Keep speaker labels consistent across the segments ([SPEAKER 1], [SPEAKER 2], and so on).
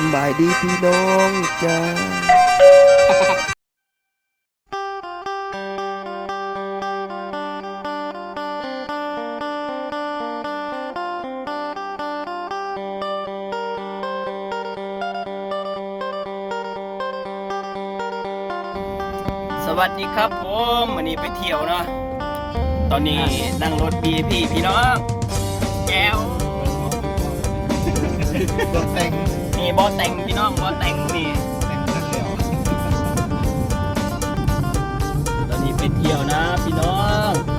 [SPEAKER 1] สบายดีพี่น้องจ้า
[SPEAKER 2] สวัสดีครับผมวันนี้ไปเที่ยวเนาะตอนนี้นั่งรถพี่พี่น้องแก้ว
[SPEAKER 3] แต่ง
[SPEAKER 2] มีบอแต่งพี่น้องบอแต่งนี่
[SPEAKER 3] ต
[SPEAKER 2] อนนี้ไปเที่ยวนะพี่น้อง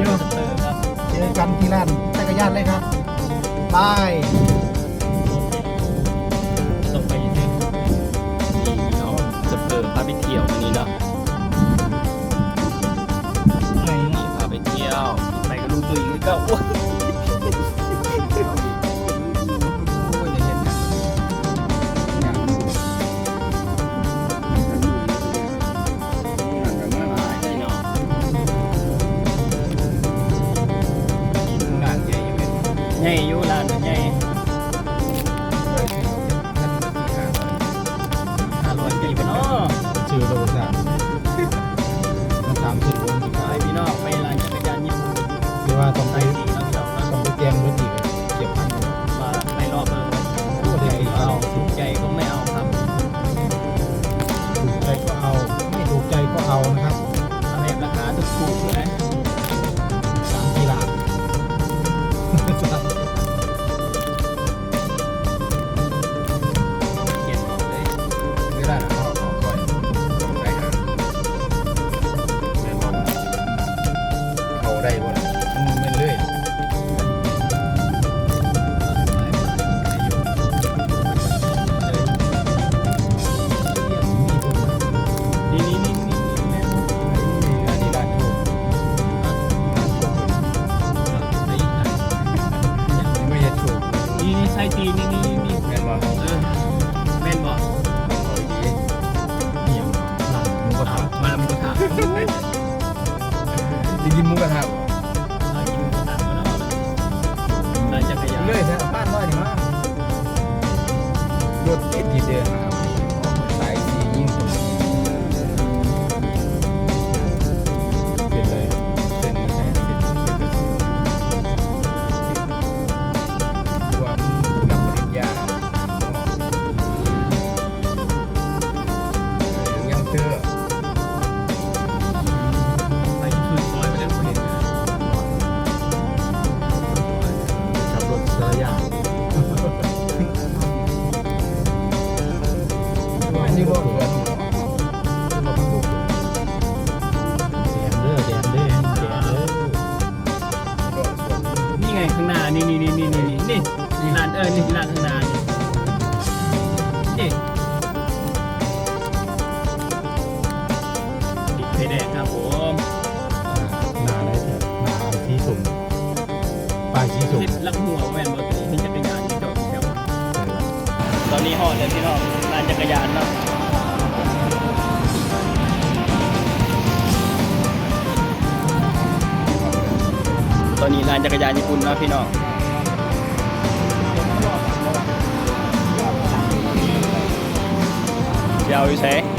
[SPEAKER 2] ดียว
[SPEAKER 3] เจ
[SPEAKER 2] อกันที่นด์
[SPEAKER 3] นจักรยานเลยครับบาย
[SPEAKER 2] ตรไปอีกเราจะเปิดพาไปเที่ยววันนี้เนาะ
[SPEAKER 3] ไหน
[SPEAKER 2] พาไปเที่ยวไปกับลูก
[SPEAKER 3] ตัวอี
[SPEAKER 2] กก็า
[SPEAKER 3] น
[SPEAKER 2] เออ
[SPEAKER 3] หนึ่งล้านขนาดนี่ติด
[SPEAKER 2] ไฟแดงครับผม
[SPEAKER 3] นานได้เถอะนานที่สุ่มปลาที่สุ่ม
[SPEAKER 2] ดลักหัวแม่นบอตี้มีเป็นงานที่จอดอยู่แล้วตอนนี้หอดเลยพี่น้องลานจักรยานเนาะตอนนี้ลานจักรยานญี่ปุ่นนะพี่น้อง Giàu.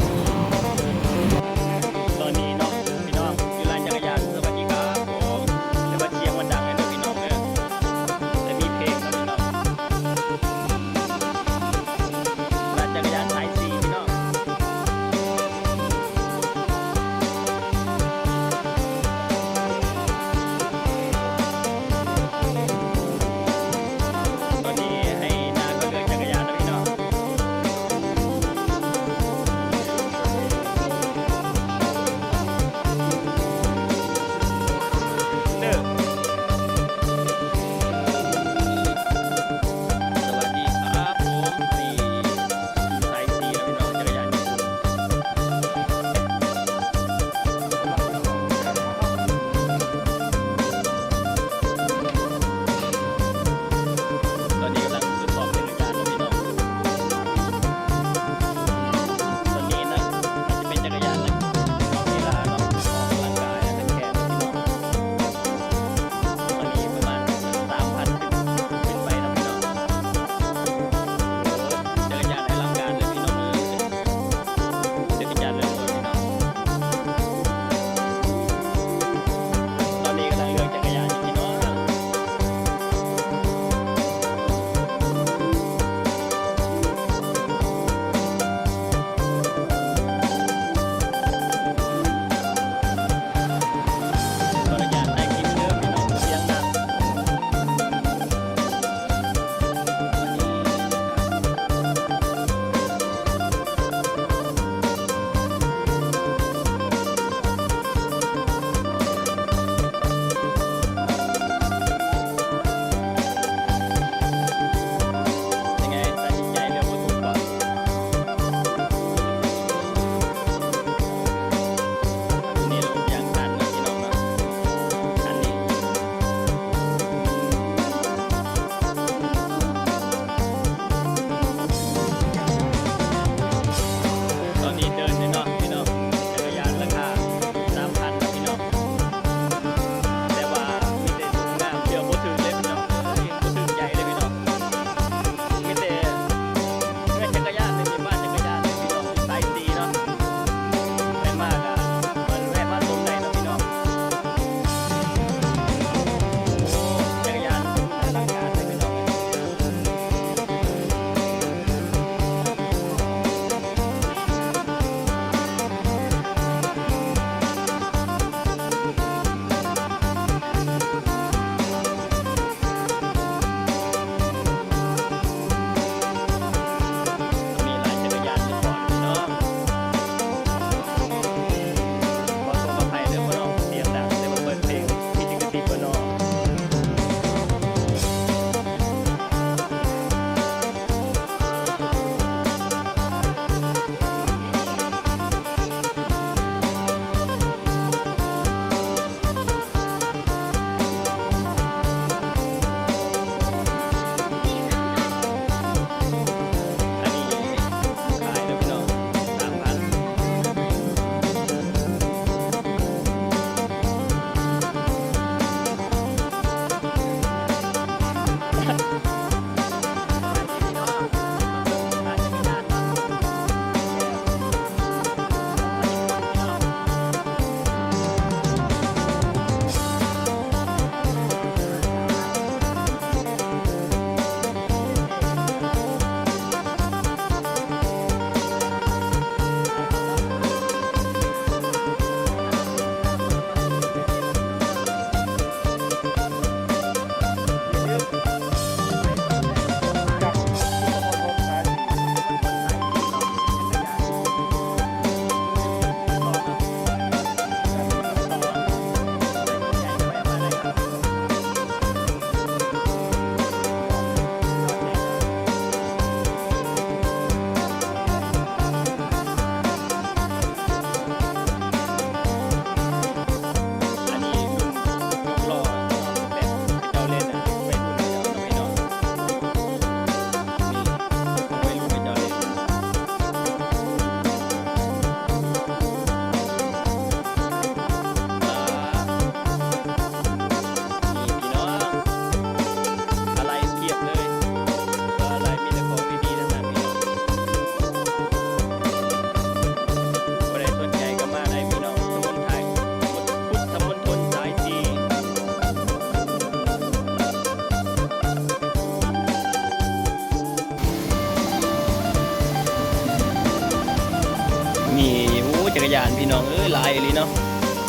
[SPEAKER 2] กรยานพี่น้องเอ้ยลายอีหลีเนาะ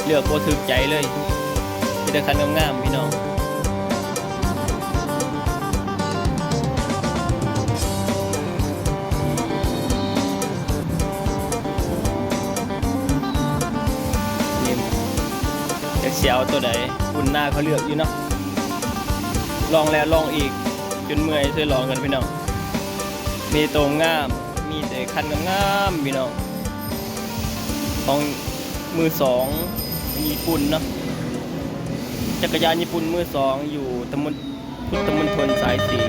[SPEAKER 2] เลือกบ่ถูกใจเลยมีแต่คันงามๆพี่น้องนี่จะเสียวตัวใดคุณหน้าเขาเลือกอยู่เนาะลองแล้วลองอีกจนเมื่อยช่วยลองกันพี่น้องมีตรงงาม มีแต่คันงามๆพี่น้อง ของมือสองญี่ปุ่นเนาะจักรยานญี่ปุ่นมือสองอยู่ตำบลพุทธมณฑลสายสี่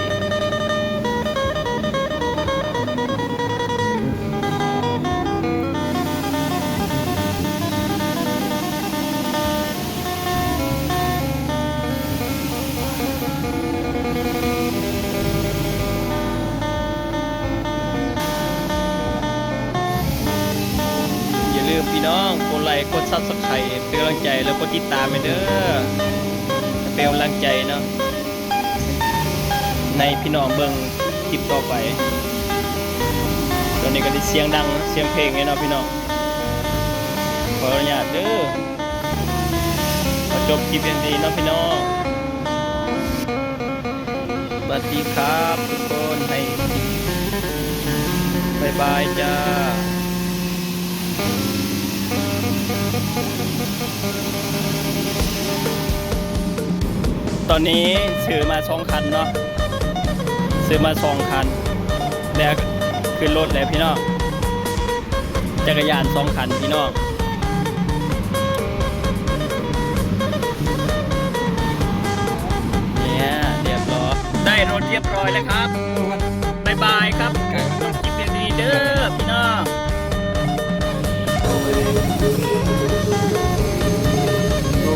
[SPEAKER 2] น้องกดไลค์กดซับสไครต์เป็นกำลังใจแล้วกดติดตามไปเด้อเป็นกำลังใจเนาะในพี่น้องเบิ่งคลิปต่อไปตอนนี้ก็ได้เสียงดังเสียงเพลงไงเนาะพี่น้องขออนุญาตเด้อขอจบคลิปอย่างดีเนาะพี่น้องสวัสดีครับทุกคนให้บายบายจ้า ตอนนี้ซื้อมาสองคันเนาะซื้อมาสองคัน แล้วขึ้นรถแล้วพี่น้องจักรยานสองคันพี่น้องเนี่ยเรียบร้อยได้รถเรียบร้อยแล้วครับบายบายครับต้องคลิปดีๆเด้อพี่น้อง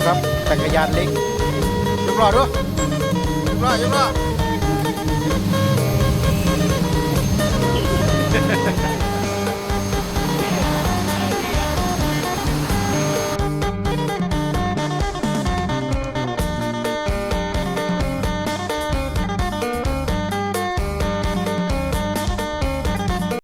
[SPEAKER 3] ครับจักรยานเล็กยกล้อด้วยยกล้อยกล้อ